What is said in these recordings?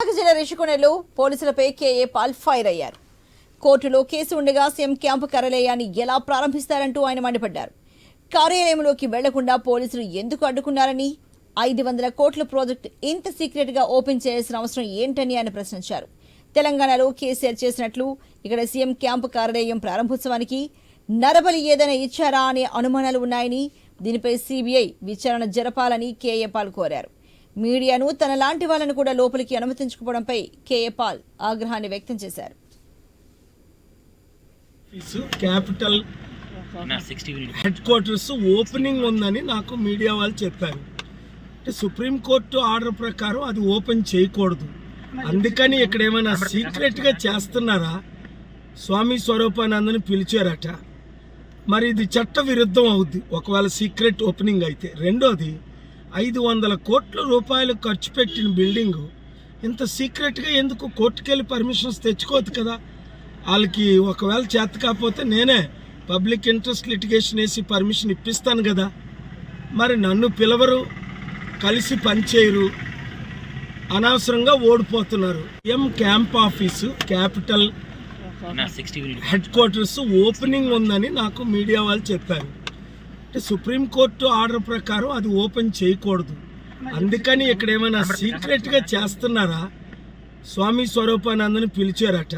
విశాఖ జిల్లా రిషికొండలో పోలీసులపై KA Paul fire అయ్యారు. కోర్టులో కేసు ఉండగా సీఎం క్యాంపు కార్యాలయాన్ని ఎలా ప్రారంభిస్తారంటూ ఆయన మండిపడ్డారు. కార్యాలయంలోకి వెళ్ళకుండా పోలీసులు ఎందుకు అడ్డుకున్నారని ఐదు వందల కోట్ల ప్రాజెక్టు ఇంత సీక్రెట్గా ఓపెన్ చేయాల్సిన అవసరం ఏంటని ఆయన ప్రశ్నించారు. తెలంగాణలో కేసీఆర్ చేసినట్లు ఇక్కడ సీఎం క్యాంపు కార్యాలయం ప్రారంభోత్సవానికి నరబలి ఏదైనా ఇచ్చారా అనే అనుమానాలు ఉన్నాయని దీనిపై సీబీఐ విచారణ జరపాలని కేఏ పాల్ కోరారు. మీడియాను తన లాంటి వాళ్ళను కూడా లోపలికి అనుమతించకపోవడంపై కేఏ పాల్ ఆగ్రహాన్ని వ్యక్తం చేశారు. క్యాపిటల్ హెడ్ క్వార్టర్స్ ఓపెనింగ్ ఉందని నాకు మీడియా వాళ్ళు చెప్పారు. అంటే సుప్రీంకోర్టు ఆర్డర్ ప్రకారం అది ఓపెన్ చేయకూడదు. అందుకని ఇక్కడ ఏమైనా సీక్రెట్గా చేస్తున్నారా? స్వామి స్వరూపానందని పిలిచారట. మరి ఇది చట్ట విరుద్ధం అవుద్ది. ఒకవేళ సీక్రెట్ ఓపెనింగ్ అయితే. రెండోది ఐదు వందల కోట్ల రూపాయలు ఖర్చు పెట్టిన బిల్డింగు. ఇంత సీక్రెట్గా ఎందుకు కోర్టుకెళ్ళి పర్మిషన్స్ తెచ్చుకోవద్దు కదా? వాళ్ళకి ఒకవేళ చేత కాకపోతే నేనే పబ్లిక్ ఇంట్రెస్ట్ లిటిగేషన్ వేసి పర్మిషన్ ఇప్పిస్తాను కదా. మరి నన్ను పిలవరు కలిసి పనిచేయరు అనవసరంగా ఓడిపోతున్నారు. ఎం camp office capital headquarters opening ఉందని నాకు మీడియా వాళ్ళు చెప్పారు. అంటే సుప్రీంకోర్టు ఆర్డర్ ప్రకారం అది ఓపెన్ చేయకూడదు. అందుకని ఇక్కడ ఏమైనా సీక్రెట్గా చేస్తున్నారా? స్వామి స్వరూపానందని పిలిచారట.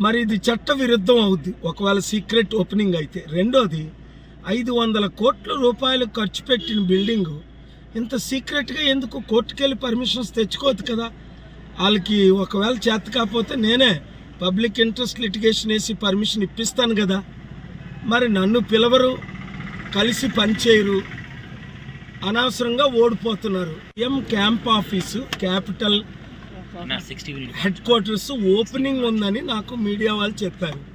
మరి ఇది చట్ట విరుద్ధం అవుద్ది. ఒకవేళ సీక్రెట్ ఓపెనింగ్ అయితే. రెండోది ఐదు వందల కోట్ల రూపాయలు ఖర్చు పెట్టిన బిల్డింగు ఇంత సీక్రెట్గా ఎందుకు కోర్టుకెళ్ళి పర్మిషన్స్ తెచ్చుకోవద్దు కదా? వాళ్ళకి ఒకవేళ చేత కాకపోతే నేనే పబ్లిక్ ఇంట్రెస్ట్ లిటిగేషన్ వేసి పర్మిషన్ ఇప్పిస్తాను కదా. మరి నన్ను పిలవరు. కలిసి పనిచేయరు. అనవసరంగా ఓడిపోతున్నారు. ఎం camp office capital headquarters opening ఉందని నాకు మీడియా వాళ్ళు చెప్పారు.